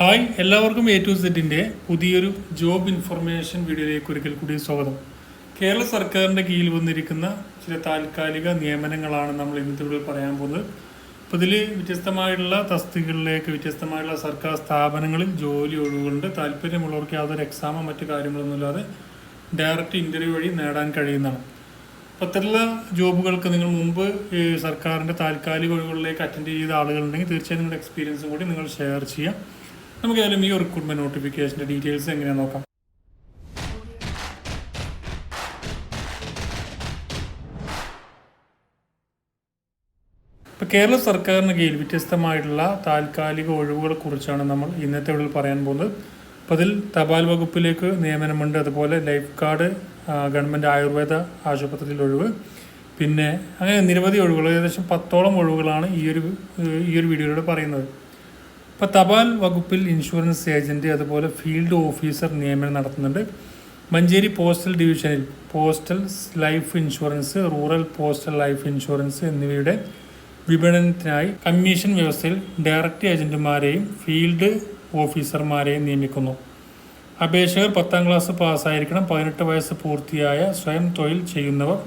Hi എല്ലാവർക്കും A to സെറ്റിന്റെ പുതിയൊരു ജോബ് ഇൻഫർമേഷൻ വീഡിയോയിലേക്ക് ഒരിക്കൽ കൂടി സ്വാഗതം. കേരള സർക്കാരിന്റെ കീഴിൽ വന്നിരിക്കുന്ന ചില താൽക്കാലിക നിയമനങ്ങളാണ് നമ്മൾ ഇന്നത്തെ വീഡിയോയിൽ പറയാൻ പോകുന്നത്. അപ്പോൾ ഇതിൽ വ്യത്യസ്തമായിട്ടുള്ള തസ്തികളിലേക്ക് വ്യത്യസ്തമായിട്ടുള്ള സർക്കാർ സ്ഥാപനങ്ങളിൽ ജോലി ഒഴിവുകൊണ്ട് താല്പര്യമുള്ളവർക്ക് യാതൊരു എക്സാമോ മറ്റു കാര്യങ്ങളൊന്നുമില്ലാതെ ഡയറക്റ്റ് ഇന്റർവ്യൂ വഴി നേടാൻ കഴിയുന്നതാണ്. അത്തരത്തിലുള്ള ജോബുകൾക്ക് നിങ്ങൾ മുമ്പ് സർക്കാരിന്റെ താൽക്കാലിക ഒഴിവുകളിലേക്ക് അറ്റൻഡ് ചെയ്ത ആളുകളുണ്ടെങ്കിൽ തീർച്ചയായും നിങ്ങളുടെ എക്സ്പീരിയൻസും കൂടി നിങ്ങൾ ഷെയർ ചെയ്യാം. നമുക്ക് ഏതായാലും ഈ റിക്രൂട്ട്മെന്റ് നോട്ടിഫിക്കേഷന്റെ ഡീറ്റെയിൽസ് എങ്ങനെയാണെന്ന് നോക്കാം. ഇപ്പോൾ കേരള സർക്കാരിന് കീഴിൽ വ്യത്യസ്തമായിട്ടുള്ള താൽക്കാലിക ഒഴിവുകളെ കുറിച്ചാണ് നമ്മൾ ഇന്നത്തെ ഇവിടെ പറയാൻ പോകുന്നത്. അപ്പോൾ അതിൽ തപാൽ വകുപ്പിലേക്ക് നിയമനമുണ്ട് അതുപോലെ ലൈഫ് ഗാർഡ് ഗവൺമെന്റ് ആയുർവേദ ആശുപത്രിയിൽ ഒഴിവ്. പിന്നെ അങ്ങനെ നിരവധി ഒഴിവുകൾ ഏകദേശം പത്തോളം ഒഴിവുകളാണ് ഈ ഒരു ഈ ഒരു വീഡിയോയിലൂടെ പറയുന്നത്. ഇപ്പോൾ തപാൽ വകുപ്പിൽ ഇൻഷുറൻസ് ഏജന്റ് അതുപോലെ ഫീൽഡ് ഓഫീസർ നിയമനം നടത്തുന്നുണ്ട്. മഞ്ചേരി പോസ്റ്റൽ ഡിവിഷനിൽ postal life insurance rural postal life insurance എന്നിവയുടെ വിപണനത്തിനായി കമ്മീഷൻ വ്യവസ്ഥയിൽ ഡയറക്റ്റ് ഏജന്റുമാരെയും ഫീൽഡ് ഓഫീസർമാരെയും നിയമിക്കുന്നു. അപേക്ഷകർ പത്താം ക്ലാസ് പാസ്സായിരിക്കണം. പതിനെട്ട് വയസ്സ് പൂർത്തിയായ സ്വയം തൊഴിൽ ചെയ്യുന്നവർ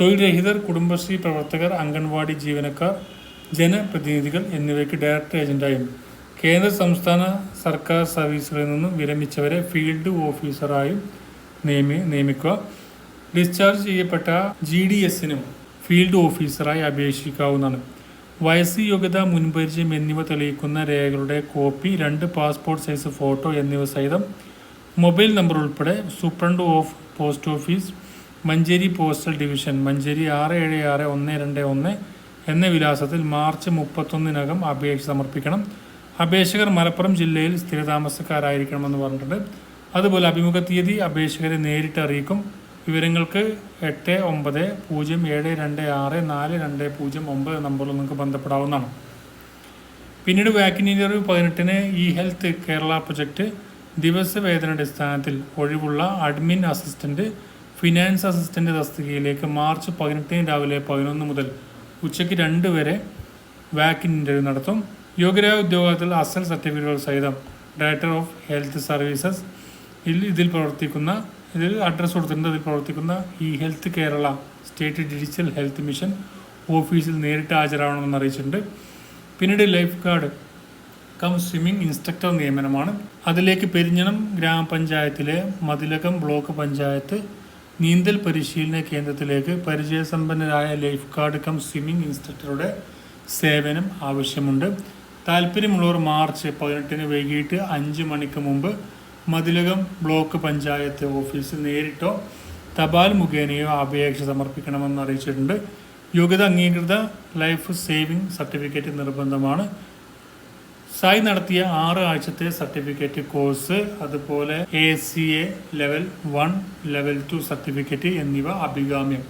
തൊഴിൽ രഹിതർ കുടുംബശ്രീ പ്രവർത്തകർ അംഗൻവാടി ജീവനക്കാർ ജനപ്രതിനിധികൾ എന്നിവയ്ക്ക് ഡയറക്ടർ ഏജന്റായും കേന്ദ്ര സംസ്ഥാന സർക്കാർ സർവീസുകളിൽ നിന്നും വിരമിച്ചവരെ ഫീൽഡ് ഓഫീസറായും നിയമി നിയമിക്കുക. ഡിസ്ചാർജ് ചെയ്യപ്പെട്ട ജി ഡി എസിനും ഫീൽഡ് ഓഫീസറായി അപേക്ഷിക്കാവുന്നതാണ്. വയസ്സ് യോഗ്യത മുൻപരിചയം എന്നിവ തെളിയിക്കുന്ന രേഖകളുടെ കോപ്പി രണ്ട് പാസ്പോർട്ട് സൈസ് ഫോട്ടോ എന്നിവ സഹിതം മൊബൈൽ നമ്പർ ഉൾപ്പെടെ superintendent of post office Manjeri postal division Manjeri ആറ് ഏഴ് ആറ് ഒന്ന് രണ്ട് ഒന്ന് എന്ന വിലാസത്തിൽ മാർച്ച് മുപ്പത്തൊന്നിനകം അപേക്ഷ സമർപ്പിക്കണം. അപേക്ഷകർ മലപ്പുറം ജില്ലയിൽ സ്ഥിരതാമസക്കാരായിരിക്കണമെന്ന് പറഞ്ഞിട്ടുണ്ട്. അതുപോലെ അഭിമുഖ തീയതി അപേക്ഷകരെ നേരിട്ട് അറിയിക്കും. വിവരങ്ങൾക്ക് എട്ട് ഒമ്പത് പൂജ്യം ഏഴ് രണ്ട് ആറ് നാല് രണ്ട് പൂജ്യം ഒമ്പത് നമ്പറിൽ നിങ്ങൾക്ക് ബന്ധപ്പെടാവുന്നതാണ്. പിന്നീട് വാക്കിൻ ഇന്റർവ്യൂ പതിനെട്ടിന് ഇ ഹെൽത്ത് കേരള പ്രൊജക്റ്റ് ദിവസവേതന അടിസ്ഥാനത്തിൽ ഒഴിവുള്ള അഡ്മിൻ അസിസ്റ്റന്റ് ഫിനാൻസ് അസിസ്റ്റന്റ് തസ്തികയിലേക്ക് മാർച്ച് പതിനെട്ടിന് രാവിലെ പതിനൊന്ന് മുതൽ ഉച്ചയ്ക്ക് രണ്ട് വരെ വാക്കിൻ ഇന്റർവ്യൂ നടത്തും. യോഗ്യരായ ഉദ്യോഗത്തിൽ അസൽ സർട്ടിഫിക്കറ്റുകൾ സഹിതം ഡയറക്ടർ ഓഫ് ഹെൽത്ത് സർവീസസ് ഇതിൽ പ്രവർത്തിക്കുന്ന ഇതിൽ അഡ്രസ്സ് കൊടുത്തിട്ടുണ്ട്. അതിൽ പ്രവർത്തിക്കുന്ന ഈ health Kerala state digital health mission ഓഫീസിൽ നേരിട്ട് ഹാജരാവണമെന്ന് അറിയിച്ചിട്ടുണ്ട്. പിന്നീട് life guard cum swimming instructor നിയമനമാണ്. അതിലേക്ക് പെരിഞ്ഞണം ഗ്രാമപഞ്ചായത്തിലെ മതിലകം ബ്ലോക്ക് പഞ്ചായത്ത് നീന്തൽ പരിശീലന കേന്ദ്രത്തിലേക്ക് പരിചയസമ്പന്നരായ ലൈഫ് ഗാർഡ് കം സ്വിമ്മിംഗ് ഇൻസ്ട്രക്ടറുടെ സേവനം ആവശ്യമുണ്ട്. താല്പര്യമുള്ളവർ മാർച്ച് പതിനെട്ടിന് വൈകിട്ട് അഞ്ച് മണിക്ക് മുമ്പ് മതിലകം ബ്ലോക്ക് പഞ്ചായത്ത് ഓഫീസിൽ നേരിട്ടോ തപാൽ മുഖേനയോ അപേക്ഷ സമർപ്പിക്കണമെന്ന് അറിയിച്ചിട്ടുണ്ട്. യോഗ്യത അംഗീകൃത ലൈഫ് സേവിംഗ് സർട്ടിഫിക്കറ്റ് നിർബന്ധമാണ്. സായി നടത്തിയ ആറ് ആഴ്ചത്തെ സർട്ടിഫിക്കറ്റ് കോഴ്സ് അതുപോലെ A C A level one level two certificate എന്നിവ അഭികാമ്യം.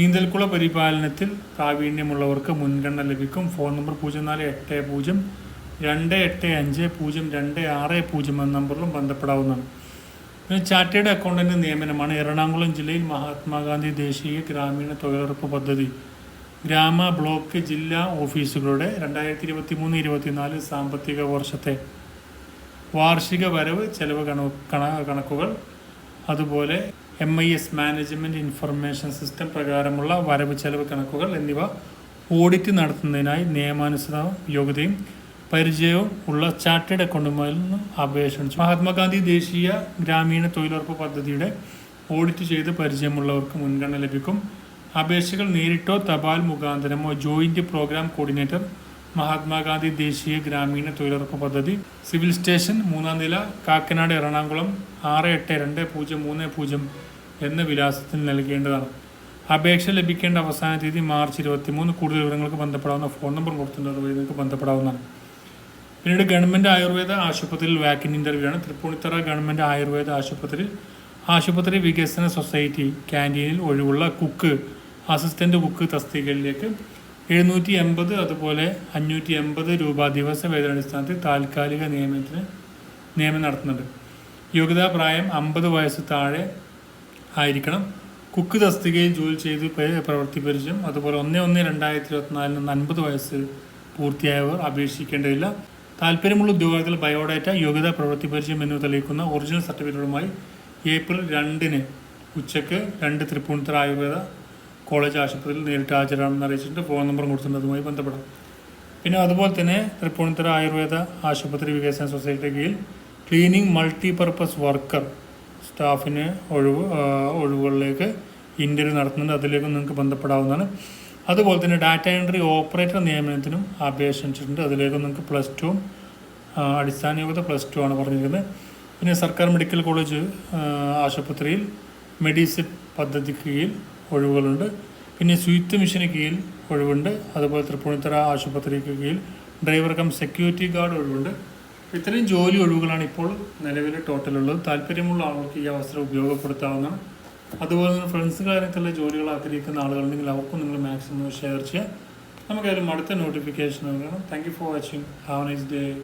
നീന്തൽക്കുള പരിപാലനത്തിൽ പ്രാവീണ്യമുള്ളവർക്ക് മുൻഗണന ലഭിക്കും. ഫോൺ നമ്പർ പൂജ്യം നാല് എട്ട് പൂജ്യം രണ്ട് എട്ട് അഞ്ച് പൂജ്യം രണ്ട് ആറ് പൂജ്യം എന്ന നമ്പറിലും ബന്ധപ്പെടാവുന്നതാണ്. പിന്നെ ചാർട്ടേഡ് അക്കൗണ്ടന്റ് നിയമനമാണ്. എറണാകുളം ജില്ലയിൽ മഹാത്മാഗാന്ധി ദേശീയ ഗ്രാമീണ തൊഴിലുറപ്പ് പദ്ധതി ഗ്രാമ ബ്ലോക്ക് ജില്ലാ ഓഫീസുകളുടെ രണ്ടായിരത്തി ഇരുപത്തി മൂന്ന് ഇരുപത്തിനാല് സാമ്പത്തിക വർഷത്തെ വാർഷിക വരവ് ചെലവ് കണ കണ- കണക്കുകൾ അതുപോലെ M I S management information system പ്രകാരമുള്ള വരവ് ചെലവ് കണക്കുകൾ എന്നിവ ഓഡിറ്റ് നടത്തുന്നതിനായി നിയമാനുസൃത യോഗ്യതയും പരിചയവും ഉള്ള ചാർട്ടേഡ് അക്കൗണ്ടുമാരിൽ നിന്ന് അപേക്ഷ മഹാത്മാഗാന്ധി ദേശീയ ഗ്രാമീണ തൊഴിലുറപ്പ് പദ്ധതിയുടെ ഓഡിറ്റ് ചെയ്ത് പരിചയമുള്ളവർക്ക് മുൻഗണന ലഭിക്കും. അപേക്ഷകൾ നേരിട്ടോ തപാൽ മുഖാന്തരമോ ജോയിന്റ് പ്രോഗ്രാം കോർഡിനേറ്റർ മഹാത്മാഗാന്ധി ദേശീയ ഗ്രാമീണ തൊഴിലുറപ്പ് പദ്ധതി സിവിൽ സ്റ്റേഷൻ മൂന്നാം നില കാക്കനാട് എറണാകുളം ആറ് എട്ട് രണ്ട് പൂജ്യം മൂന്ന് പൂജ്യം എന്ന വിലാസത്തിൽ നൽകേണ്ടതാണ്. അപേക്ഷ ലഭിക്കേണ്ട അവസാന തീയതി മാർച്ച് ഇരുപത്തി മൂന്ന് കൂടുതൽ വിവരങ്ങൾക്ക് ബന്ധപ്പെടാവുന്ന ഫോൺ നമ്പർ കൊടുത്തിട്ടുണ്ട്. അതുവഴി നിങ്ങൾക്ക് ബന്ധപ്പെടാവുന്നതാണ്. പിന്നീട് ഗവൺമെന്റ് ആയുർവേദ ആശുപത്രിയിൽ വാക്കിൻ ഇന്റർവ്യൂ ആണ്. തൃപ്പൂണിത്തറ ഗവൺമെന്റ് ആയുർവേദ ആശുപത്രി ആശുപത്രി വികസന സൊസൈറ്റി ക്യാന്റീനിൽ ഒഴിവുള്ള കുക്ക് അസിസ്റ്റന്റ് കുക്ക് തസ്തികയിലേക്ക് എഴുന്നൂറ്റി എൺപത് അതുപോലെ അഞ്ഞൂറ്റി എൺപത് രൂപ ദിവസ വേതനാടിസ്ഥാനത്തിൽ താൽക്കാലിക നിയമനത്തിന് നിയമനം നടത്തുന്നുണ്ട്. യോഗ്യതാ പ്രായം അമ്പത് വയസ്സ് താഴെ ആയിരിക്കണം. കുക്ക് തസ്തികയിൽ ജോലി ചെയ്ത് പ്രവൃത്തി പരിചയം അതുപോലെ ഒന്ന് ഒന്ന് രണ്ടായിരത്തി ഇരുപത്തിനാലിന് നിന്ന് അൻപത് വയസ്സ് പൂർത്തിയായവർ അപേക്ഷിക്കേണ്ടതില്ല. താല്പര്യമുള്ള ഉദ്യോഗാർത്ഥികൾ ബയോഡാറ്റ യോഗ്യതാ പ്രവൃത്തി പരിചയം എന്നിവ തെളിയിക്കുന്ന ഒറിജിനൽ സർട്ടിഫിക്കറ്റുകളുമായി ഏപ്രിൽ രണ്ടിന് ഉച്ചയ്ക്ക് രണ്ട് തൃപ്പൂണിത്തുറ ആയുർവേദ കോളേജ് ആശുപത്രിയിൽ നേരിട്ട് ഹാജരാണെന്ന് അറിയിച്ചിട്ടുണ്ട്. ഫോൺ നമ്പർ കൊടുത്തിട്ടുണ്ട്. അതുമായി ബന്ധപ്പെടാം. പിന്നെ അതുപോലെ തന്നെ തൃപ്പൂണിത്തുറ ആയുർവേദ ആശുപത്രി വികസന സൊസൈറ്റിയുടെ കീഴിൽ ക്ലീനിങ് മൾട്ടിപർപ്പസ് വർക്കർ സ്റ്റാഫിന് ഒഴിവ് ഒഴിവുകളിലേക്ക് ഇന്റർവ്യൂ നടത്തുന്നുണ്ട്. അതിലേക്കും നിങ്ങൾക്ക് ബന്ധപ്പെടാവുന്നതാണ്. അതുപോലെ തന്നെ ഡാറ്റ എൻട്രി ഓപ്പറേറ്റർ നിയമനത്തിനും അപേക്ഷ അനുസരിച്ചിട്ടുണ്ട് അതിലേക്ക് നിങ്ങൾക്ക് പ്ലസ് ടു അടിസ്ഥാന യോഗ്യത പ്ലസ് ടു ആണ് പറഞ്ഞിരിക്കുന്നത്. പിന്നെ സർക്കാർ മെഡിക്കൽ കോളേജ് ആശുപത്രിയിൽ മെഡിസിൻ പദ്ധതിക്ക് കീഴിൽ ഒഴിവുകളുണ്ട്. പിന്നെ സ്വീത്ത് മിഷന് കീഴിൽ ഒഴിവുണ്ട്. അതുപോലെ തൃപ്പൂണിത്തറ ആശുപത്രിക്ക് കീഴിൽ ഡ്രൈവർ കം സെക്യൂരിറ്റി ഗാർഡ് ഒഴിവുണ്ട്. ഇത്രയും ജോലി ഒഴിവുകളാണ് ഇപ്പോൾ നിലവിൽ ടോട്ടലുള്ളത്. താല്പര്യമുള്ള ആളുകൾക്ക് ഈ അവസരം ഉപയോഗപ്പെടുത്താവുന്നതാണ്. അതുപോലെ തന്നെ ഫ്രണ്ട്സ് കാര്യത്തിലുള്ള ജോലികൾ ആഗ്രഹിക്കുന്ന ആളുകളുണ്ടെങ്കിൽ അവർക്കും നിങ്ങൾ മാക്സിമം ഷെയർ ചെയ്യുക. നമുക്കതിലും അടുത്ത നോട്ടിഫിക്കേഷൻ നൽകണം thank you for watching have nice day